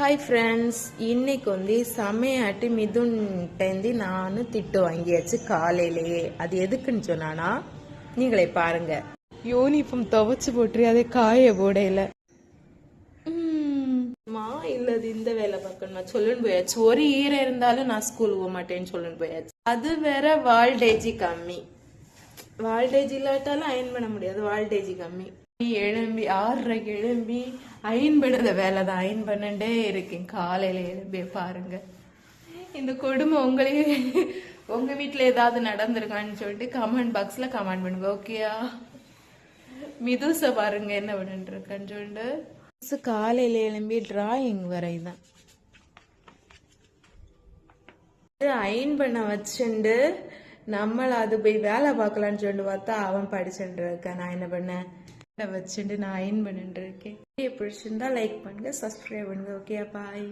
Hi friends இன்னைக்கு வந்து சமையாட்டி மிதுன்ட்டேந்து நானும் திட்டு வாங்கியாச்சு காலையிலேயே. அது எதுக்குன்னு சொன்னானா நீங்களே பாருங்க. யூனிஃபார்ம் துவைச்சு போட்டு அதை காய போடையில. மா இல்லை அது இந்த வேலை பார்க்கணுமா. சொல்லுன்னு போயாச்சு. ஒரு ஈர இருந்தாலும் நான் ஸ்கூல் போக மாட்டேன்னு சொல்லுன்னு போயாச்சு. அது வேற வால்டேஜி கம்மி. வால்டேஜ் இல்லாட்டாலும் அயன் பண்ண முடியாது. வால்டேஜி கம்மி. எழும்பி ஆறரைக்கு எழும்பி அயன் பண்ணுற வேலை தான் அயன் பண்ணிட்டே இருக்கேன். காலையில எழும்பி பாருங்க. இந்த கொடுமை உங்களையே உங்க வீட்டில் ஏதாவது நடந்திருக்கான்னு சொல்லிட்டு கமெண்ட் பாக்ஸ்ல கமெண்ட் பண்ணுங்க ஓகேயா மிதுசை பாருங்க என்ன பண்ணிட்டுருக்கேன்னு சொல்லிட்டு. காலையில் காலையில எழும்பி டிராயிங் வரைதான். அயன் பண்ண வச்சுண்டு நம்மள அது போய் வேலை பார்க்கலான்னு சொல்லிட்டு பார்த்தா அவன் படிச்சுட்டு இருக்கேன். நான் என்ன பண்ணேன்? வச்சுட்டு நான் அயன் பண்ணிட்டு இருக்கேன். பிடிச்சிருந்தா லைக் பண்ணுங்க சப்ஸ்கிரைப் பண்ணுங்க. Okay bye